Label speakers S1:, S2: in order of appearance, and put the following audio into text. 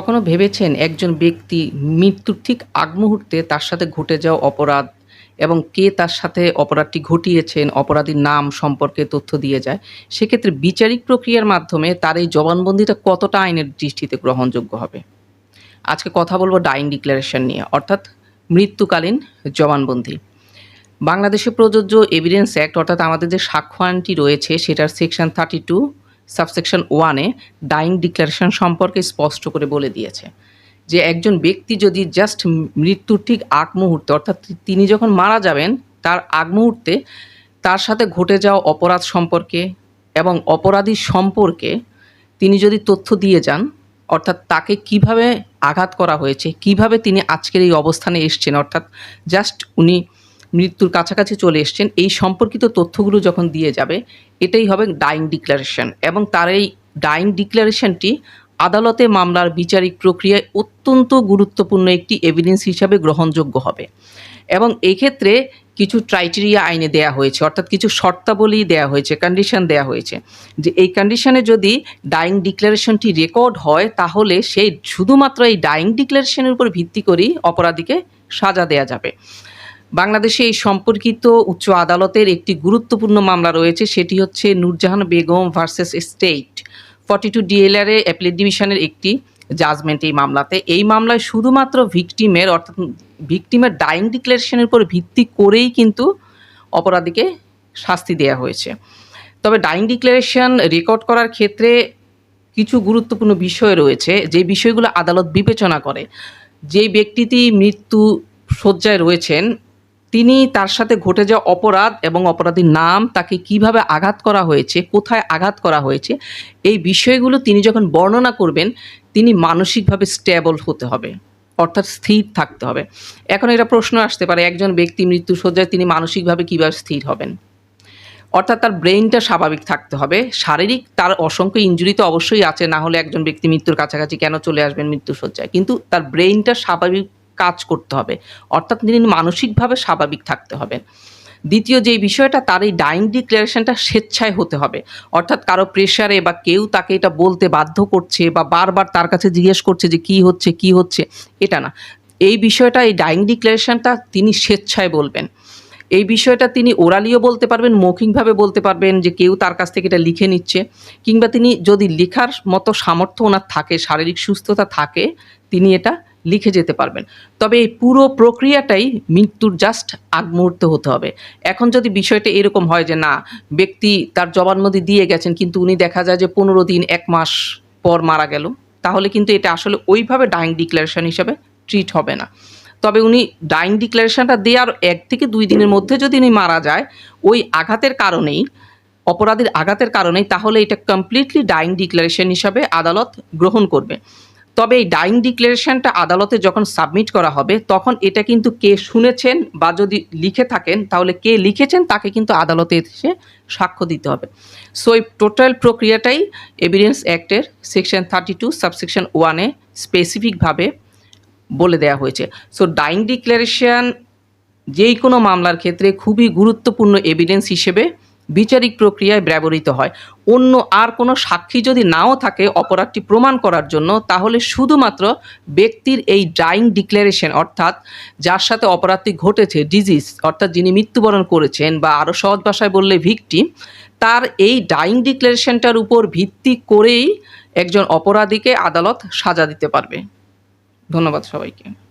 S1: কখনো ভেবেছেন একজন ব্যক্তি মৃত্যুর ঠিক আগ মুহূর্তে তার সাথে ঘটে যাওয়া অপরাধ এবং কে তার সাথে অপরাধটি ঘটিয়েছেন, অপরাধীর নাম সম্পর্কে তথ্য দিয়ে যায়? সেক্ষেত্রে বিচারিক প্রক্রিয়ার মাধ্যমে তার এই জবানবন্দিটা কতটা আইনের দৃষ্টিতে গ্রহণযোগ্য হবে? আজকে কথা বলব ডাইন ডিক্লারেশন নিয়ে, অর্থাৎ মৃত্যুকালীন জবানবন্দি। বাংলাদেশে প্রযোজ্য এভিডেন্স অ্যাক্ট, অর্থাৎ আমাদের যে সাক্ষ্য আইনটি রয়েছে, সেটার সেকশন থার্টি টু সাবসেকশন ওয়ানে ডাইং ডিক্লারেশন সম্পর্কে স্পষ্ট করে বলে দিয়েছে যে একজন ব্যক্তি যদি জাস্ট মৃত্যুর ঠিক আগ মুহূর্তে, অর্থাৎ তিনি যখন মারা যাবেন, তার আগ মুহূর্তে তার সাথে ঘটে যাওয়া অপরাধ সম্পর্কে এবং অপরাধী সম্পর্কে তিনি যদি তথ্য দিয়ে যান, অর্থাৎ তাকে কীভাবে আঘাত করা হয়েছে, কীভাবে তিনি আজকের এই অবস্থানে এসছেন, অর্থাৎ জাস্ট উনি মৃত্যুর কাছাকাছি চলে এসছেন, এই সম্পর্কিত তথ্যগুলো যখন দিয়ে যাবে, এটাই হবে ডাইং ডিক্লারেশন এবং তার এই ডাইং ডিক্লারেশনটি আদালতে মামলার বিচারিক প্রক্রিয়ায় অত্যন্ত গুরুত্বপূর্ণ একটি এভিডেন্স হিসাবে গ্রহণযোগ্য হবে। এবং এক্ষেত্রে কিছু ক্রাইটেরিয়া আইনে দেয়া হয়েছে, অর্থাৎ কিছু শর্তাবলী দেয়া হয়েছে কন্ডিশন দেয়া হয়েছে যে এই কন্ডিশনে যদি ডাইং ডিক্লারেশনটি রেকর্ড হয়, তাহলে সেই শুধুমাত্র এই ডাইং ডিক্লারেশনের উপর ভিত্তি করেই অপরাধীকে সাজা দেয়া যাবে। বাংলাদেশে এই সম্পর্কিত উচ্চ আদালতের একটি গুরুত্বপূর্ণ মামলা রয়েছে, সেটি হচ্ছে Nurjahan Begum versus state forty two DLR appellate ডিভিশনের একটি জাজমেন্ট এই মামলাতে। এই মামলায় শুধুমাত্র ভিকটিমের, অর্থাৎ ভিকটিমের ডাইং ডিক্লারেশনের উপর ভিত্তি করেই কিন্তু অপরাধীকে শাস্তি দেওয়া হয়েছে। তবে ডাইং ডিক্লারেশন রেকর্ড করার ক্ষেত্রে কিছু গুরুত্বপূর্ণ বিষয় রয়েছে, যে বিষয়গুলো আদালত বিবেচনা করে। যে ব্যক্তিটি মৃত্যু শয্যায় রয়েছেন তিনি তার সাথে ঘটে যাওয়া অপরাধ এবং অপরাধীর নাম তাকে কীভাবে আঘাত করা হয়েছে, কোথায় আঘাত করা হয়েছে, এই বিষয়গুলো তিনি যখন বর্ণনা করবেন, তিনি মানসিকভাবে স্টেবল হতে হবে, অর্থাৎ স্থির থাকতে হবে। এখন এটা প্রশ্ন আসতে পারে, একজন ব্যক্তি মৃত্যু শয্যায় তিনি মানসিকভাবে কীভাবে স্থির হবেন? অর্থাৎ তার ব্রেইনটা স্বাভাবিক থাকতে হবে, শারীরিক তার অসংখ্য ইঞ্জুরি তো অবশ্যই আছে, না হলে একজন ব্যক্তি মৃত্যুর কাছাকাছি কেন চলে আসবেন মৃত্যু শয্যায়? কিন্তু তার ব্রেইনটা স্বাভাবিক কাজ করতে হবে। অর্থাৎ তিনি মানসিকভাবে স্বাভাবিক থাকতে হবে। দ্বিতীয় যে বিষয়টা, তার এই ডাইং ডিক্লারেশনটা স্বেচ্ছায় হতে হবে। অর্থাৎ কারও প্রেশারে বা কেউ তাকে এটা বলতে বাধ্য করছে বা বারবার তার কাছে জিজ্ঞেস করছে যে কি হচ্ছে কি হচ্ছে, এটা না। এই বিষয়টা, এই ডাইং ডিক্লারেশনটা তিনি স্বেচ্ছায় বলবেন। এই বিষয়টা তিনি ওরালিও বলতে পারবেন, মৌখিকভাবে বলতে পারবেন যে কেউ তার কাছ থেকে এটা লিখে নিচ্ছে। কিংবা তিনি যদি লেখার মতো সামর্থ্য ওনার থাকে, শারীরিক সুস্থতা থাকে, তিনি এটা লিখে যেতে পারবেন। তবে এই পুরো প্রক্রিয়াটাই মৃত্যুর জাস্ট আগ মুহূর্তে হতে হবে। এখন যদি বিষয়টা এরকম হয় যে, না, ব্যক্তি তার জবানবন্দি দিয়ে গেছেন, কিন্তু উনি দেখা যায় যে পনেরো দিন, এক মাস পর মারা গেল, তাহলে কিন্তু এটা আসলে ওইভাবে ডাইং ডিক্লারেশন হিসাবে ট্রিট হবে না। তবে উনি ডাইং ডিক্লারেশনটা দেওয়ার এক থেকে দুই দিনের মধ্যে যদি উনি মারা যায়, ওই আঘাতের কারণেই, অপরাধীর আঘাতের কারণেই তাহলে এটা কমপ্লিটলি ডাইং ডিক্লারেশন হিসাবে আদালত গ্রহণ করবে। তবে এই ডাইং ডিক্লারেশনটা আদালতে যখন সাবমিট করা হবে, তখন এটা কিন্তু কে শুনেছেন বা যদি লিখে থাকেন, তাহলে কে লিখেছেন তাকে কিন্তু আদালতে এসে সাক্ষ্য দিতে হবে। সো এই টোটাল প্রক্রিয়াটাই এভিডেন্স অ্যাক্টের সেকশন থার্টি টু সাবসেকশন ওয়ানে স্পেসিফিকভাবে বলে দেওয়া হয়েছে। সো ডাইং ডিক্লারেশন যেই কোনো মামলার ক্ষেত্রে খুবই গুরুত্বপূর্ণ এভিডেন্স হিসেবে বিচারিক প্রক্রিয়ায় ব্যবহৃত হয়। অন্য আর কোনো সাক্ষী যদি নাও থাকে অপরাধটি প্রমাণ করার জন্য, তাহলে শুধুমাত্র ব্যক্তির এই ডাইং ডিক্লারেশন অর্থাৎ যার সাথে অপরাধটি ঘটেছে, ডিজিজ, অর্থাৎ যিনি মৃত্যুবরণ করেছেন বা আরও সহজ ভাষায় বললে ভিকটিম, তার এই ডাইং ডিক্লারেশনটার উপর ভিত্তি করেই একজন অপরাধীকে আদালত সাজা দিতে পারবে। ধন্যবাদ সবাইকে।